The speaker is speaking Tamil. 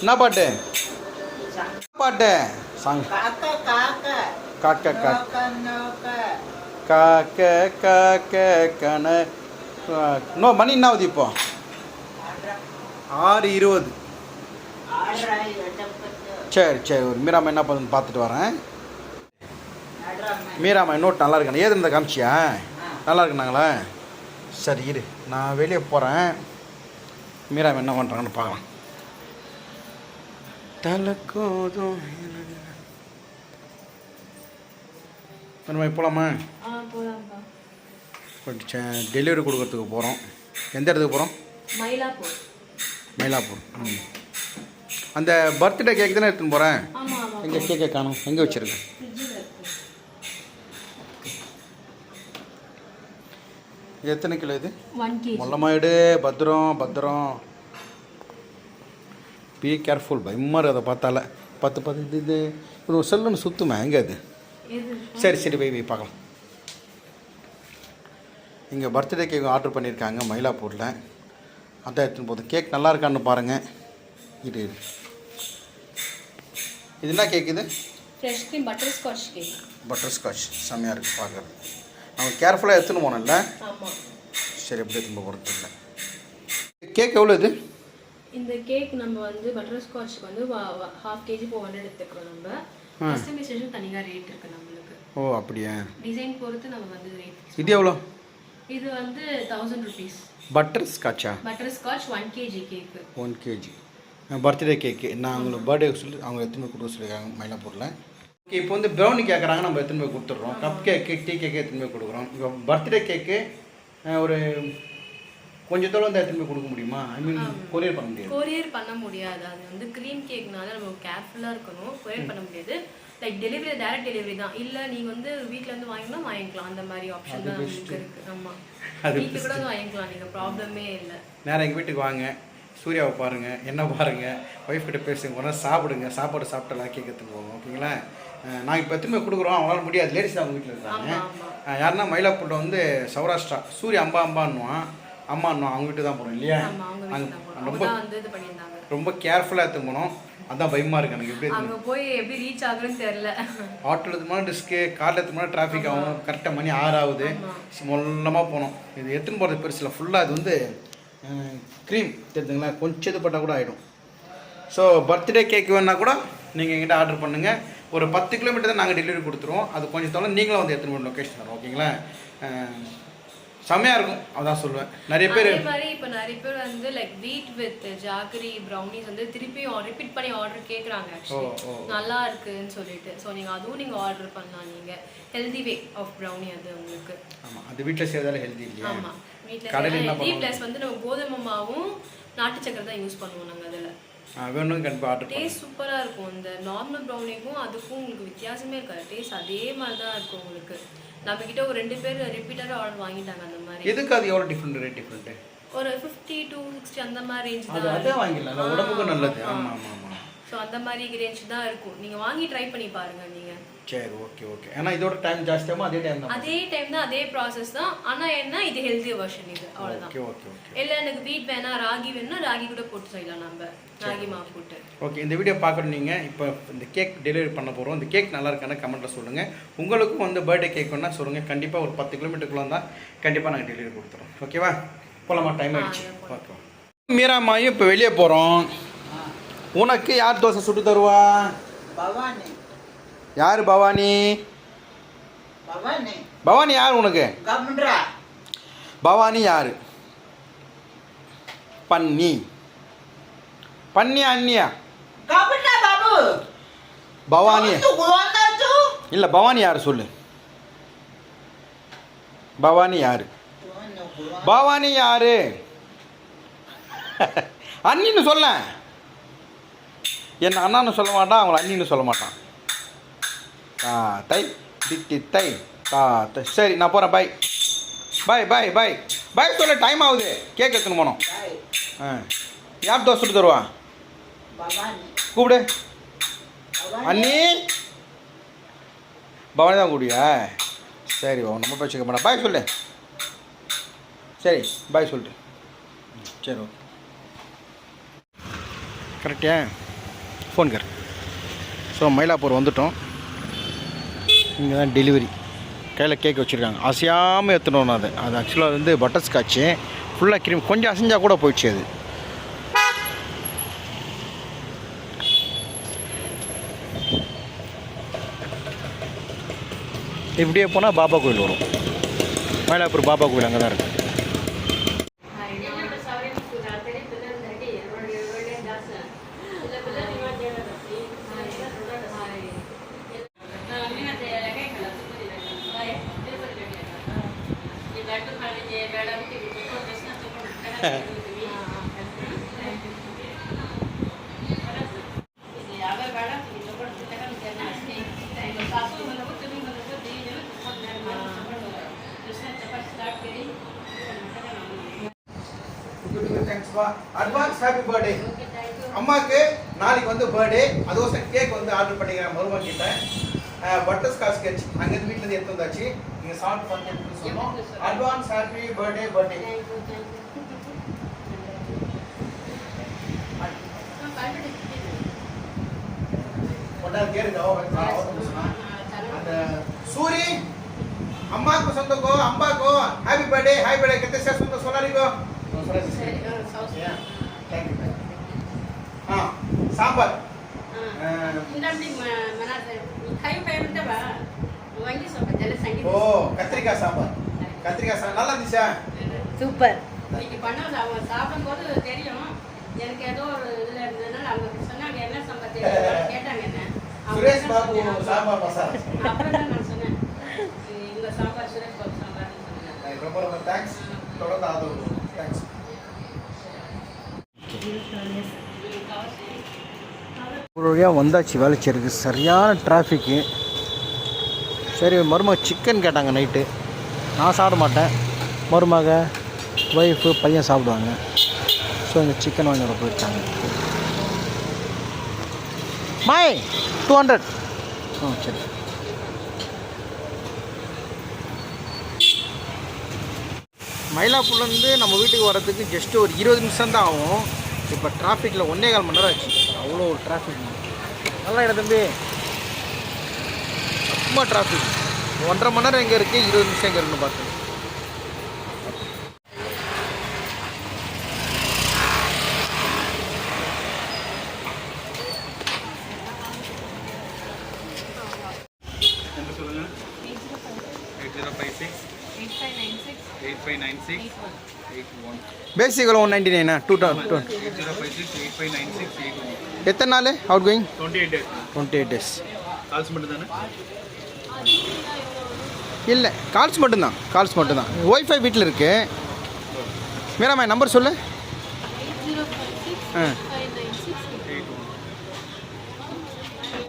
என்ன பாட்டு? பாட்டு? சாங். காக்கா காக்கா. காக்க கண இன்னும் மணி என்ன ஆகுது இப்போ? ஆறு இருபது. சரி சரி ஒரு மீராமா என்ன பண்ணுன்னு பார்த்துட்டு வரேன். மீராமா நோட் நல்லா இருக்கணும் ஏது இந்த காமிச்சியா? நல்லா இருக்குனாங்களா சரி இரு. நான் வெளியே போகிறேன் மீராமா என்ன பண்ணுறாங்கன்னு பார்க்கலாம். தலக்கோதும் நம்ம போகலாமா கொஞ்சம் டெலிவரி கொடுக்கறதுக்கு போகிறோம் எந்த இடத்துக்கு போகிறோம் மயிலாப்பூர். மயிலாப்பூர். ம். அந்த பர்த்டே கேக் தானே எடுத்துன்னு போகிறேன் ஆமா ஆமா. எங்கே கேக்கை காணும். எங்கே வச்சுருக்கேன் ஃப்ரிட்ஜில் இருக்கு இது எத்தனை கிலோ இது? ஒன் கேஜி முள்ளமாயிடு பத்திரம் பத்திரம். பி கேர்ஃபுல் பயமாக அதை பார்த்தால. பத்து பத்து இது இது. ஒரு செல்லுன்னு சுற்றுமே எங்கே அது? சரி சரி போய் போய் பார்க்கலாம். இங்கே பர்த்டே கேக் ஆர்டர் பண்ணியிருக்காங்க மயிலாப்பூரில். அதான் எடுத்துன்னு போதும் கேக் நல்லா இருக்கான்னு பாருங்கள் இது இது. இது என்ன கேக் இது? Fresh butterscotch cake butterscotch செம்மையாக இருக்குது பார்க்குறது நம்ம கேர்ஃபுல்லாக எடுத்துன்னு போனோம்ல ஆமா. சரி எடுத்துன்னு போகிறது இல்லை கேக் எவ்வளோ இது? இந்த கேக் நம்ம வந்து பட்டர் ஸ்காட்ச்க்கு வந்து ஹாஃப் கேஜி ஃபோர் ஹண்ட்ரட் எடுத்துக்கிறோம் நம்ம. கஸ்டமைசேஷன் தனியாக ரேட் இருக்கு நம்மளுக்கு. ஓ அப்படியா? டிசைன் பொறுத்து நம்ம வந்து ரேட் இது எவ்வளோ இது வந்து thousand rupees butter ஸ்காட்சா butterscotch one KG cake one KG birthday cake நான் அவங்களுக்கு பர்த்டே சொல்லி அவங்க எத்தனை கொடுக்க சொல்லியிருக்காங்க மயிலாப்பூரில் ஓகே இப்போ வந்து ப்ரௌனி கேட்குறாங்க நம்ம எத்தனை போய் கொடுத்துட்றோம். கப் கேக்கு டீ கேக்கு எத்தனை போய் கொடுக்குறோம். இப்போ பர்த்டே கேக்கு ஒரு கொஞ்சம் தூரம் வந்து எத்தனை கொடுக்க முடியுமா? ஐ மீன் கொரியர் பண்ண முடியாது. கொரியர் பண்ண முடியாது. அது வந்து க்ரீம் கேக்னால நம்ம கேர்ஃபுல்லாக இருக்கணும். கொரியர் பண்ண முடியாது. லைக் டெலிவரி டேரக்ட் டெலிவரி தான். இல்லை நீங்கள் வந்து வீட்டில் இருந்து வாங்கினா வாங்கிக்கலாம். அந்த மாதிரி ஆப்ஷன் தான் நமக்கு இருக்கு. ஆமாம் அது வீட்டில் கூட வாங்கிக்கலாம். நீங்கள் ப்ராப்ளமே இல்லை. நேரம் எங்கள் வீட்டுக்கு வாங்க. சூர்யாவை பாருங்கள் என்ன பாருங்கள் ஒய்ஃப் கிட்ட பேசுங்க. நாள் சாப்பிடுங்க. சாப்பாடு சாப்பிட்டலாம் கேக் எடுத்துன்னு போவோம். ஓகேங்களா நாங்கள் இப்போ திரும்ப கொடுக்குறோம். அவங்களால முடியாது. லேடிஸ் அவங்க வீட்டில் இருக்காங்க. யாருன்னா மயிலாப்பூரில் வந்து சௌராஷ்டிரா சூரிய அம்பா அம்பான்னுவான். அம்மான்னுவான். அவங்க வீட்டு தான் போகிறோம் இல்லையா? போனோம். ரொம்ப ரொம்ப கேர்ஃபுல்லாக எடுத்து போனோம் அதான் பயமாக இருக்கு எனக்கு. எப்படி அங்க போய் எப்படி ரீச் ஆகுறதுன்னு தெரியல. ஆட்டோ எடுத்துமான டிஸ்க்கு காரில் எடுத்துமான டிராஃபிக் ஆகும். கரெக்டாக மணி ஆறு ஆகுது. மொல்லமாக போனோம். இது எடுத்துன்னு போகிறது பெருசு இல்லை. ஃபுல்லாக இது வந்து க்ரீம் தெரிஞ்சுங்களா கொஞ்சம் இது பட்டால் கூட ஆகிடும் ஸோ பர்த்டே கேக் வேணால் கூட நீங்கள் எங்கிட்ட ஆர்டர் பண்ணுங்கள் ஒரு பத்து கிலோமீட்டர் தான் நாங்கள் டெலிவரி கொடுத்துருவோம். அது கொஞ்சம் தொலை நீங்களும் வந்து எடுத்துன்னு போய் லொக்கேஷன் தரோம் ஓகேங்களா செம்மையாக இருக்கும். அதான் சொல்லுவேன். நிறைய பேர் மாதிரி இப்போ நிறைய பேர் வந்து லைக் வீட் வித் ஜாகரி ப்ரௌனிஸ் வந்து திருப்பி ரிப்பீட் பண்ணி ஆர்டர் கேட்குறாங்க ஆக்சுவலி. நல்லா இருக்குன்னு சொல்லிட்டு. ஸோ நீங்கள் அதுவும் நீங்கள் ஆர்டர் பண்ணலாம். நீங்கள் ஹெல்தி வே ஆஃப் ப்ரௌனி அது உங்களுக்கு. ஆமாம் அது வீட்டில் செய்தாலும் ஹெல்தி இல்லையா? ஆமாம் வீட்டில் ஹெல்தி ப்ளஸ் வந்து நம்ம கோதுமை மாவும் நாட்டு சக்கரை தான் யூஸ் பண்ணுவோம் நாங்கள் அதில். வேணும் கண்டிப்பாக ஆர்டர் டேஸ்ட் சூப்பராக இருக்கும். இந்த நார்மல் ப்ரௌனிக்கும் அதுக்கும் உங்களுக்கு வித்தியாசமே இருக்காது. டேஸ்ட் அதே மாதிரி தான் இருக்கும் உங்களுக்கு. நம்ம கிட்ட ஒரு ரெண்டு பேர் ரிப்பீட்டடாக ஆர்டர் வாங்கிட்டாங்க அந்த மாதிரி. எதுக்கு அது எவ்வளோ டிஃப்ரெண்ட் ரேட் டிஃப்ரெண்ட்டு ஒரு ஃபிஃப்டி டூ சிக்ஸ்டி அந்த மாதிரி ரேஞ்ச் தான். அதே வாங்கிடலாம் அது உடம்புக்கும் நல்லது. ஆமாம் ஆமாம் ஆமாம் ஸோ அந்த மாதிரி ரேஞ்ச் தான் இருக்கும். நீங்க வாங்கி ட்ரை பண்ணி பாருங்க. நீங்க சரி ஓகே ஓகே ஏன்னா இதோட டைம் ஜாஸ்தியாகும் அதே டைம் தான் அதே டைம் தான் அதே ப்ராசஸ் தான். ஆனா என்ன இது ஹெல்தி வெர்ஷன் இது. அவ்வளவுதான். ஓகே ஓகே ஓகே இல்ல எனக்கு வீட் வேணா ராகி வேணும்னா ராகி கூட போட்டு செய்யலாம் நம்ம. ராகி மாவு போட்டு. ஓகே இந்த வீடியோ பார்க்குறோம் நீங்கள் இப்போ இந்த கேக் டெலிவரி பண்ண போகிறோம் இந்த கேக் நல்லா இருக்கான்னு கமெண்ட்டில் சொல்லுங்கள் உங்களுக்கும் வந்து பர்த்டே கேக் வேணால் சொல்லுங்கள் கண்டிப்பாக ஒரு பத்து கிலோமீட்டருக்குள்ள தான் கண்டிப்பாக நாங்கள் டெலிவரி கொடுத்துறோம். ஓகேவா போகலாமா டைம் ஆயிடுச்சு. ஆ, ஓகே மீராமாயும் இப்போ வெளியே போகிறோம் உனக்கு யார் தோசை சுட்டு தருவா? பவானி. யார் பவானி? பவானி. யார் உனக்கு? பவானி யார்? பன்னி. பன்னி அண்ணியா? பவானி. இல்லை பவானி யார் சொல்லு? பவானி யார்? பவானி யாரு? அண்ணின்னு சொல்ல என்ன அண்ணான்னு சொல்ல மாட்டான் அவங்கள அண்ணின்னு சொல்ல மாட்டான். ஆ தை திட்டி தை தா தை. சரி நான் போகிறேன் பாய் பாய் பாய் பாய் பாய் சொல்ல டைம் ஆகுது. கேக் எடுத்துன்னு போனோம். ஆ. யார் தோசை சுட்டு தருவா? கூப்பிடு. அண்ணி. பவானி தான் கூடியா சரி பவன் நம்ம பேச்சுக்க மாட்டேன் பாய் சொல்லு. சரி பாய் சொல்லிட்டு. சரி ஓகே கரெக்டியா ஃபோன் கர் ஸோ மயிலாப்பூர் வந்துட்டோம். இங்கே தான் டெலிவரி கையில் கேக் வச்சுருக்காங்க. அசையாமல் எடுத்துகிட்டு அது. அது ஆக்சுவலாக வந்து பட்டர் ஸ்காட்சு ஃபுல்லாக கிரீம் கொஞ்சம் அசைஞ்சால் கூட போயிடுச்சு அது. இப்படியே போனால் பாபா கோயில் வரும். மயிலாப்பூர் பாபா கோயில் அங்கே தான் இருக்குது அட்வான்ஸ் ஹாப்பி பர்த்டே அம்மாவுக்கு நாளைக்கு வந்து பர்த்டே அதுவும் சார் கேக் வந்து ஆர்டர் பண்ணிக்கிறேன் மருமன் கிட்ட. பட்டர் ஸ்காட்ச் ஸ்கெட்ச் அங்கேருந்து வீட்டிலேருந்து எடுத்து வந்தாச்சு. நீங்கள் சாப்பிட்டு பண்ணி சொன்னோம். அட்வான்ஸ் ஹாப்பி பர்த்டே பர்த்டே ரெண்டாவது கேருங்க அந்த ಸೂರಿ ಅಮ್ಮಕ್ಕೂ ಸಂತಕ್ಕೋ ಅಮ್ಮಕ್ಕೂ ಹ್ಯಾಪಿ ಬರ್ಡೇ ಹ್ಯಾಪಿ ಬರ್ಡೇ ಕೆತ್ತೆ ಸೇರ್ ಸಂತ ಸೋಲಾರಿಗೋ ಹಾಂ ಸಾಂಬಾರ್ ஓ கத்திரிக்காய் சாம்பார். கத்திரிக்காய் சாம்பார். நல்லா இருந்துச்சா? சூப்பர். இன்னைக்கு பண்ணல அவங்க சாப்பிடும்போது தெரியும். எனக்கு ஏதோ ஒரு இதில் இருந்ததுனால அவங்க சொன்னாங்க என்ன சாம்பார் கேட்டாங்க என்ன? சுரேஷ் பாபு? சாம்பார் மசாலா. ரொம்ப ரொம்ப தேங்க்ஸ் தொடர்ந்து ஆதரவு தேங்க்ஸ் ஒரு வழியாக வந்தாச்சு வேலைச்சேருக்கு சரியான டிராஃபிக்கு சரி மருமக சிக்கன் கேட்டாங்க நைட்டு நான் சாப்பிட மாட்டேன். மருமக ஒய்ஃபு பையன் சாப்பிடுவாங்க. ஸோ இங்கே சிக்கன் வாங்கி போயிருக்காங்க. மாய் டூ ஹண்ட்ரட் ஆ oh, சரி மயிலாப்பூர்லேருந்து நம்ம வீட்டுக்கு வரதுக்கு ஜஸ்ட்டு ஒரு இருபது நிமிஷம் தான் ஆகும். இப்போ டிராஃபிக்கில் ஒன்றே கால் மணி நேரம் ஆச்சு. அவ்வளோ ஒரு டிராஃபிக் நல்லா இடம் தம்பி. ரொம்ப டிராஃபிக் ஒன்றரை மணி நேரம் எங்கே இருக்குது இருபது நிமிஷம் எங்கே இருக்குன்னு பார்த்து நம்பர் சொல்லுங்க eight zero five six eight five nine six eight one பேசிக்கில் one ninety nine two two eight zero five six eight five nine six eight one எத்தனை நாள்? Outgoing twenty eight days twenty eight days calls மட்டும் தானே இல்லை கால்ஸ் மட்டும்தான். கால்ஸ் மட்டும்தான். ஒய்ஃபை வீட்டில் இருக்குது மீராமா நம்பர் சொல்லு. ஆ.